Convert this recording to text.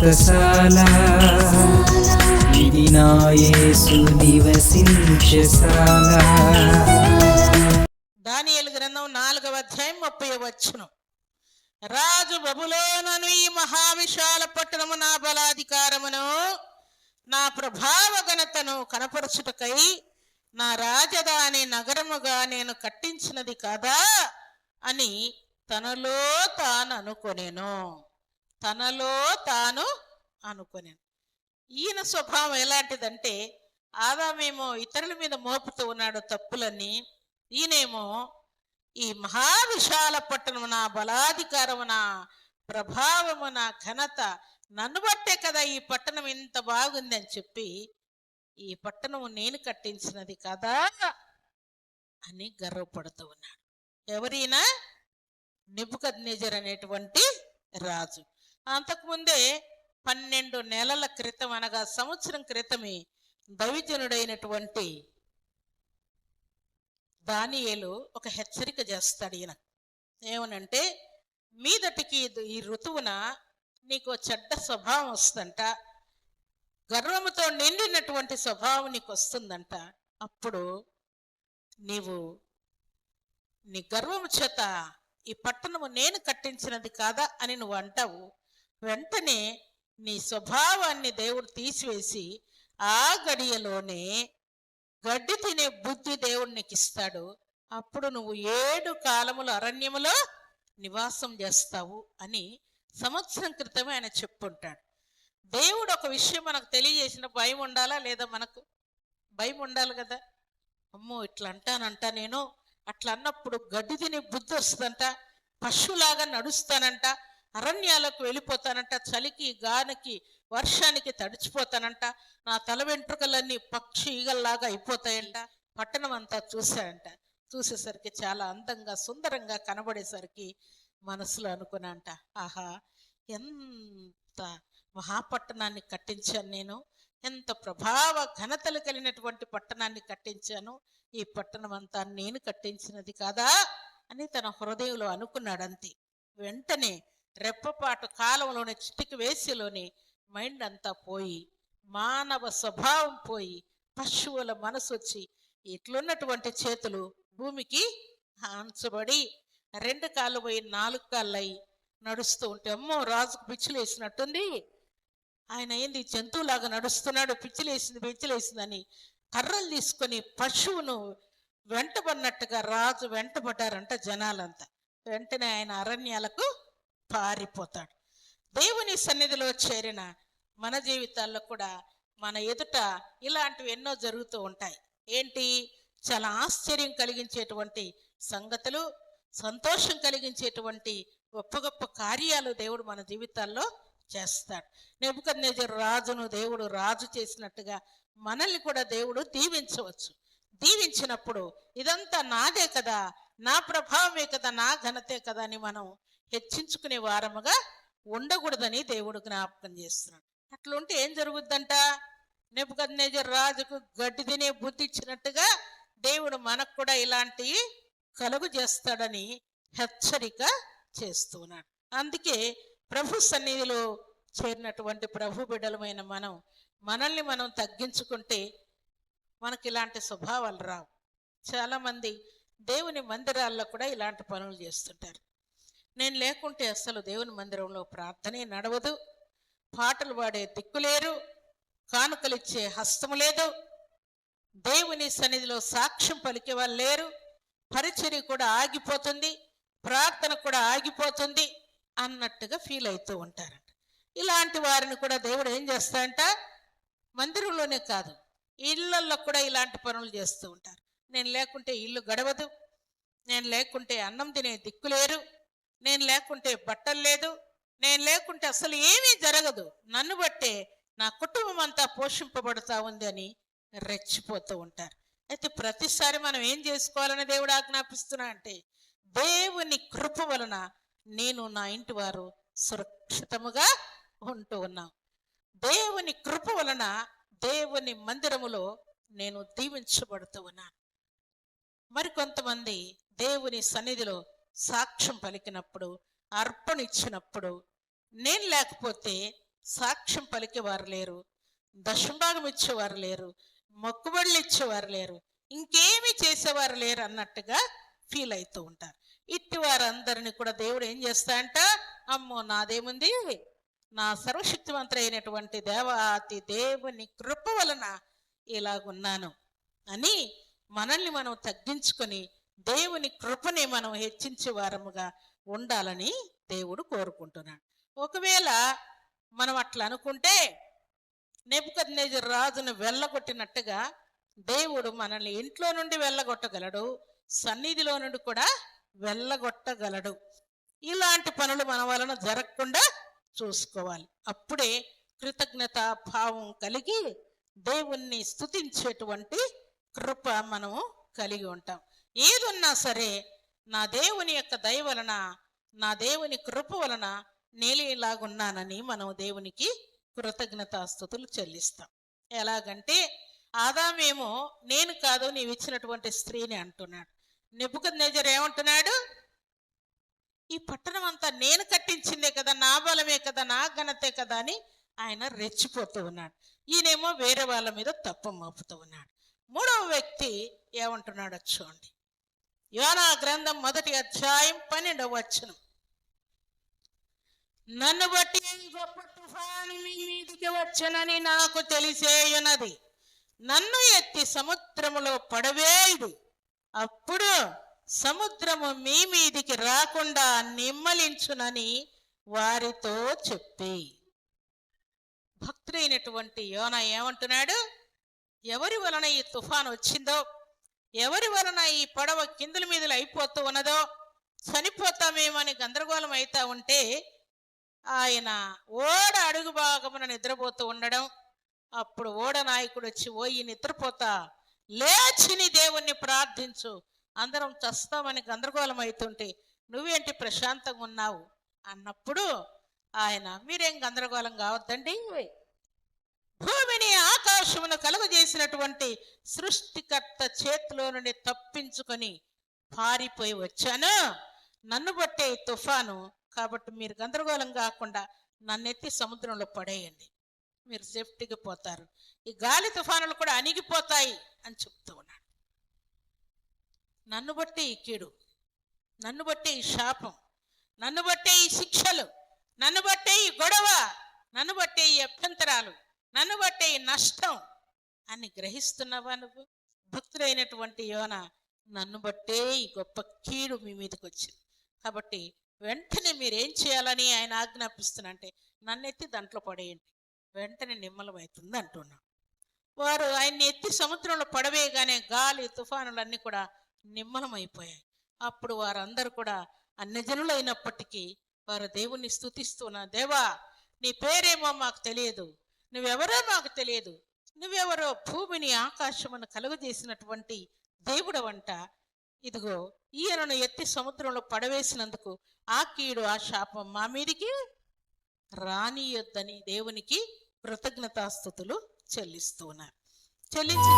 వ్రతశాల ఇది నా యేసు నివసించశాల గ్రంథం నాలుగవ అధ్యాయం ముప్పై వచ్చును రాజు బబులోనను ఈ మహావిశాల పట్టణము నా బలాధికారమును నా ప్రభావ ఘనతను కనపరచుటకై నా రాజధాని నగరముగా నేను కట్టించినది కదా అని తనలో తాను అనుకొనేను. తనలో తాను అనుకుని ఈయన స్వభావం ఎలాంటిదంటే ఆదామేమో ఇతరుల మీద మోపుతూ ఉన్నాడు తప్పులని ఈయనేమో ఈ మహావిశాల పట్టణము నా బలాధికారము నా ప్రభావము నా ఘనత నన్ను బట్టే కదా ఈ పట్టణం ఇంత బాగుంది అని చెప్పి ఈ పట్టణం నేను కట్టించినది కదా అని గర్వపడుతూ ఉన్నాడు. ఎవరైనా నిబుకద్నేజర్ అనేటువంటి రాజు. అంతకుముందే పన్నెండు నెలల క్రితం అనగా సంవత్సరం క్రితమే దైవజనుడైనటువంటి దానియేలు ఒక హెచ్చరిక చేస్తాడు ఈయన. ఏమనంటే మీదటికి ఈ ఋతువున నీకు చెడ్డ స్వభావం వస్తుందంట. గర్వముతో నిండినటువంటి స్వభావం నీకు వస్తుందంట అప్పుడు నీవు నీ గర్వము చేత ఈ పట్టణము నేను కట్టించినది కాదా అని నువ్వు అంటావు. వెంటనే నీ స్వభావాన్ని దేవుడు తీసివేసి ఆ గడియలోనే గడ్డి తినే బుద్ధి దేవుడు నీకు ఇస్తాడు అప్పుడు నువ్వు ఏడు కాలములు అరణ్యములో నివాసం చేస్తావు అని సంవత్సరం క్రితమే ఆయన చెప్పుంటాడు. దేవుడు ఒక విషయం మనకు తెలియజేసిన భయం ఉండాలా లేదా మనకు? భయం ఉండాలి కదా. అమ్మో ఇట్లా అంటానంట నేను. అట్లా అన్నప్పుడు గడ్డి తినే బుద్ధి వస్తుందంట. పశువులాగా నడుస్తానంట. అరణ్యాలకు వెళ్ళిపోతానంట చలికి గానికి వర్షానికి తడిచిపోతానంట నా తల వెంట్రుకలన్నీ పక్షి ఈగల్లాగా అయిపోతాయంట. పట్టణం అంతా చూశాడంట. చూసేసరికి చాలా అందంగా సుందరంగా కనబడేసరికి మనసులో అనుకున్నాంట ఆహా ఎంత మహాపట్టణాన్ని కట్టించాను నేను ఎంత ప్రభావ ఘనతలు కలిగినటువంటి పట్టణాన్ని కట్టించాను ఈ పట్టణం అంతా నేను కట్టించినది కాదా? అని తన హృదయంలో అనుకున్నాడంతే. వెంటనే రెప్పపాటు కాలంలోని చిటికి వేసిలోని మైండ్ అంతా పోయి మానవ స్వభావం పోయి పశువుల మనసు వచ్చి ఇట్లున్నటువంటి చేతులు భూమికి అంచబడి రెండు కాళ్ళు పోయి నాలుగు కాళ్ళు అయి నడుస్తూ ఉంటే అమ్మో రాజుకు పిచ్చిలేసినట్టుంది. ఆయన ఏంది జంతువులాగా నడుస్తున్నాడు పిచ్చిలేసింది పిచ్చిలేసిందని కర్రలు తీసుకొని పశువును వెంటబడినట్టుగా రాజు వెంటబడ్డారంట జనాలంతా. వెంటనే ఆయన అరణ్యాలకు పారిపోతాడు. దేవుని సన్నిధిలో చేరిన మన జీవితాల్లో కూడా మన ఎదుట ఇలాంటివి ఎన్నో జరుగుతూ ఉంటాయి. ఏంటి? చాలా ఆశ్చర్యం కలిగించేటువంటి సంగతులు సంతోషం కలిగించేటువంటి గొప్ప గొప్ప కార్యాలు దేవుడు మన జీవితాల్లో చేస్తాడు. నెబుకద్నేజర్ రాజును దేవుడు రాజు చేసినట్టుగా మనల్ని కూడా దేవుడు దీవించవచ్చు. దీవించినప్పుడు ఇదంతా నాదే కదా? నా ప్రభావమే కదా? నా ఘనతే కదా? అని మనం హెచ్చించుకునే వారముగా ఉండకూడదని దేవుడు జ్ఞాపకం చేస్తున్నాడు. అట్లుంటే ఏం జరుగుద్దంట? నెప్పుకద్నేజర్ రాజుకు గడ్డి తినే బుద్ధి ఇచ్చినట్టుగా దేవుడు మనకు కూడా ఇలాంటివి కలుగు చేస్తాడని హెచ్చరిక చేస్తున్నాడు. అందుకే ప్రభు సన్నిధిలో చేరినటువంటి ప్రభు బిడ్డలమైన మనం మనల్ని మనం తగ్గించుకుంటే మనకి ఇలాంటి స్వభావాలు రావు. చాలామంది దేవుని మందిరాల్లో కూడా ఇలాంటి పనులు చేస్తుంటారు. నేను లేకుంటే అసలు దేవుని మందిరంలో ప్రార్థనే నడవదు. పాటలు పాడే దిక్కులేరు కానుకలిచ్చే హస్తము లేదు. దేవుని సన్నిధిలో సాక్ష్యం పలికే వాళ్ళు లేరు. పరిచర్య కూడా ఆగిపోతుంది. ప్రార్థన కూడా ఆగిపోతుంది అన్నట్టుగా ఫీల్ అవుతూ ఉంటారంట. ఇలాంటి వారిని కూడా దేవుడు ఏం చేస్తాడంట? మందిరంలోనే కాదు ఇళ్ళల్లో కూడా ఇలాంటి పనులు చేస్తూ ఉంటారు. నేను లేకుంటే ఇల్లు గడవదు. నేను లేకుంటే అన్నం తినే దిక్కు లేరు నేను లేకుంటే బట్టలు లేదు నేను లేకుంటే అసలు ఏమీ జరగదు. నన్ను బట్టే నా కుటుంబం అంతా పోషింపబడుతూ ఉంది అని రెచ్చిపోతూ ఉంటారు. అయితే ప్రతిసారి మనం ఏం చేసుకోవాలని దేవుడు ఆజ్ఞాపిస్తున్నా అంటే దేవుని కృప వలన నేను నా ఇంటి వారు సురక్షితముగా ఉంటూ ఉన్నాం. దేవుని కృప వలన దేవుని మందిరములో నేను దీవించబడుతూ ఉన్నాను. మరికొంతమంది దేవుని సన్నిధిలో సాక్ష్యం పలికినప్పుడు అర్పణ ఇచ్చినప్పుడు నేను లేకపోతే సాక్ష్యం పలికేవారు లేరు దశంభాగం ఇచ్చేవారు లేరు మొక్కుబడులు ఇచ్చేవారు లేరు ఇంకేమి చేసేవారు లేరు అన్నట్టుగా ఫీల్ అవుతూ ఉంటారు. ఇట్టి వారందరిని కూడా దేవుడు ఏం చేస్తాడంట? అమ్మో నాదేముంది? నా సర్వశక్తివంతుడు అయినటువంటి దేవాతి దేవుని కృప వలన ఇలాగున్నాను అని మనల్ని మనం తగ్గించుకొని దేవుని కృపని మనం హెచ్చించే వారముగా ఉండాలని దేవుడు కోరుకుంటున్నాడు. ఒకవేళ మనం అట్లా అనుకుంటే నెప్పుకద్నేజర్ రాజును వెళ్ళగొట్టినట్టుగా దేవుడు మనల్ని ఇంట్లో నుండి వెళ్ళగొట్టగలడు సన్నిధిలో నుండి కూడా వెళ్ళగొట్టగలడు. ఇలాంటి పనులు మన వలన జరగకుండా చూసుకోవాలి. అప్పుడే కృతజ్ఞత భావం కలిగి దేవుణ్ణి స్థుతించేటువంటి కృప మనము కలిగి ఉంటాం. ఏదున్నా సరే నా దేవుని యొక్క దయ వలన నా దేవుని కృప వలన నేను ఇలాగున్నానని మనం దేవునికి కృతజ్ఞతాస్థుతులు చెల్లిస్తాం. ఎలాగంటే ఆదామేమో నేను కాదు నీవు ఇచ్చినటువంటి స్త్రీని అంటున్నాడు. నెప్పుకద్నేజర్ ఏమంటున్నాడు? ఈ పట్టణం అంతా నేను కట్టించిందే కదా నా బలమే కదా నా ఘనతే కదా అని ఆయన రెచ్చిపోతూ ఉన్నాడు. ఈయనేమో వేరే వాళ్ళ మీద తప్పు మోపుతూ ఉన్నాడు. మూడవ వ్యక్తి ఏమంటున్నాడో చూడండి. యోనా గ్రంథం మొదటి అధ్యాయం పన్నెండవ వచనం. నన్ను బట్టి గొప్ప తుఫాను మీ మీదికి వచ్చనని నాకు తెలిసేయున్నది. నన్ను ఎత్తి సముద్రములో పడవేయుడు. అప్పుడు సముద్రము మీ మీదికి రాకుండా నిమ్మలించునని వారితో చెప్పి. భక్తుడైనటువంటి యోన ఏమంటున్నాడు? ఎవరి వలన ఈ తుఫాను వచ్చిందో ఎవరి వలన ఈ పడవ కిందుల మీదలు అయిపోతూ ఉన్నదో చనిపోతామేమని గందరగోళం అవుతా ఉంటే ఆయన ఓడ అడుగు భాగమున నిద్రపోతూ ఉండడం అప్పుడు ఓడ నాయకుడు వచ్చి ఓయి నిద్రపోతా లేచిని దేవుణ్ణి ప్రార్థించు అందరం చస్తామని గందరగోళం అవుతుంటే నువ్వేంటి ప్రశాంతంగా ఉన్నావు? అన్నప్పుడు ఆయన మీరేం గందరగోళం కావద్దండి భూమిని ఆకాశమును కలుగజేసినటువంటి సృష్టికర్త చేతిలో నుండి తప్పించుకొని పారిపోయి వచ్చాను. నన్ను బట్టే ఈ తుఫాను. కాబట్టి మీరు గందరగోళం కాకుండా నన్నెత్తి సముద్రంలో పడేయండి. మీరు సేఫ్టీగా పోతారు. ఈ గాలి తుఫానులు కూడా అణిగిపోతాయి అని చెప్తూ ఉన్నాడు. నన్ను బట్టే ఈ కీడు. నన్ను బట్టే ఈ శాపం. నన్ను బట్టే ఈ శిక్షలు. నన్ను బట్టే ఈ గొడవ. నన్ను బట్టే ఈ అభ్యంతరాలు. నన్ను బట్టే ఈ నష్టం అని గ్రహిస్తున్నావా నువ్వు? భక్తుడైనటువంటి యోన నన్ను బట్టే ఈ గొప్ప కీడు మీ మీదకి వచ్చింది. కాబట్టి వెంటనే మీరేం చేయాలని ఆయన ఆజ్ఞాపిస్తున్నంటే నన్ను ఎత్తి దాంట్లో పడేయండి. వెంటనే నిమ్మలమవుతుంది అంటున్నాం. వారు ఆయన్ని ఎత్తి సముద్రంలో పడవేయగానే గాలి తుఫానులన్నీ కూడా నిమ్మలమైపోయాయి. అప్పుడు వారందరూ కూడా అన్యజనులైనప్పటికీ వారు దేవుణ్ణి స్థుతిస్తున్న దేవా నీ పేరేమో మాకు తెలియదు. నువ్వెవరో మాకు తెలియదు. నువ్వెవరో భూమిని ఆకాశమును కలుగజేసినటువంటి దేవుడు వంట ఇదిగో ఈయనను ఎత్తి సముద్రంలో పడవేసినందుకు ఆ కీడు ఆ శాపం మా మీదికి రానియొద్దని దేవునికి కృతజ్ఞతాస్థుతులు చెల్లిస్తూ ఉన్నారు చెల్లించి